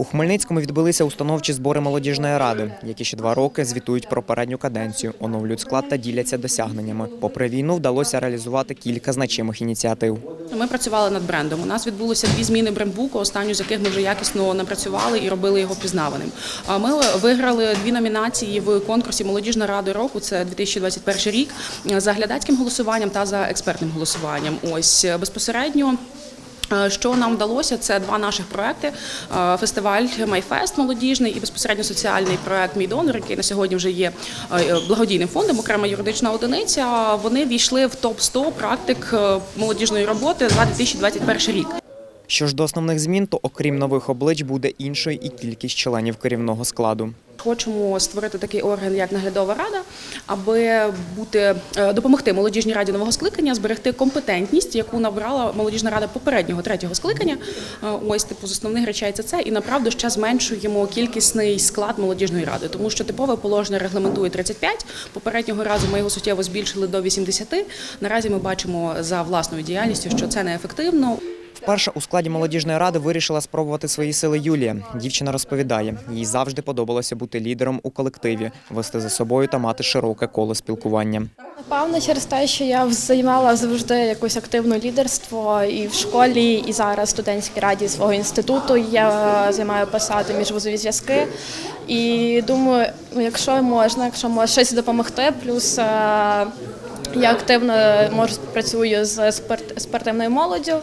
У Хмельницькому відбулися установчі збори молодіжної ради, які ще два роки звітують про передню каденцію, оновлюють склад та діляться досягненнями. Попри війну, вдалося реалізувати кілька значимих ініціатив. Ми працювали над брендом. У нас відбулося дві зміни брендбуку, останню з яких ми вже якісно напрацювали і робили його пізнаваним. А Ми виграли дві номінації в конкурсі Молодіжна рада року. Це 2021 рік за глядацьким голосуванням та за експертним голосуванням. Ось безпосередньо. Е, Що нам вдалося? Це два наших проекти: Е, фестиваль Майфест молодіжний і безпосередньо соціальний проект Мій донор, який на сьогодні вже є е, благодійним фондом, окрема юридична одиниця. Вони війшли в топ 100 практик молодіжної роботи за 2021 рік. Що ж до основних змін, то окрім нових облич буде іншою і кількість членів керівного складу. Хочемо створити такий орган, як наглядова рада, аби бути е, допомогти молодіжній раді нового скликання, зберегти компетентність, яку набрала молодіжна рада попереднього третього скликання. Е, Ось типу з основних речей це це і направду ще зменшуємо кількісний склад молодіжної ради, тому що типове положення регламентує 35, Попереднього разу ми його суттєво збільшили до 80. Наразі ми бачимо за власною діяльністю, що це неефективно. Вперше у складі молодіжної ради вирішила спробувати свої сили Юлія. Дівчина розповідає, їй завжди подобалося бути лідером у колективі, вести за собою та мати широке коло спілкування. Напевно, через те, що я займала завжди якусь активне лідерство і в школі, і зараз в студентській раді свого інституту я займаю посади міжвузові зв'язки. І думаю, ну, якщо можна, якщо може щось допомогти, плюс е, я активно можу працюю з спорт, спортивною молоддю,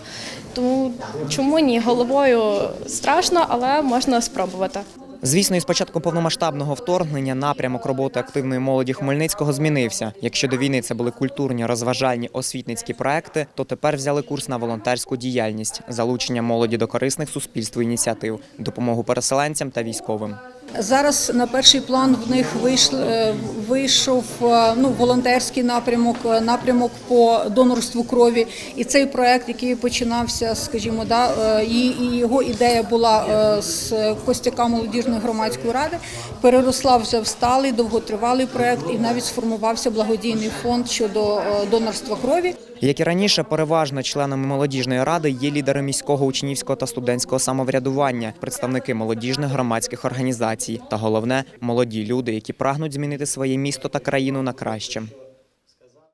тому чому ні? Головою страшно, але можна спробувати. Звісно, із початком повномасштабного вторгнення напрямок роботи активної молоді Хмельницького змінився. Якщо до війни це були культурні, розважальні, освітницькі проекти, то тепер взяли курс на волонтерську діяльність, залучення молоді до корисних суспільству ініціатив, допомогу переселенцям та військовим. Зараз на перший план в них е, вийшов е, ну, волонтерський напрямок, е, напрямок по донорству крові. І цей проект, який починався, скажімо, да, і, і його ідея була з Костяка молодіжної громадської ради, переросла вже в сталий, довготривалий проект, і навіть сформувався благодійний фонд щодо донорства крові. Як і раніше, переважно членами молодіжної ради є лідери міського учнівського та студентського самоврядування, представники молодіжних громадських організацій та головне молоді люди, які прагнуть змінити своє місто та країну на краще.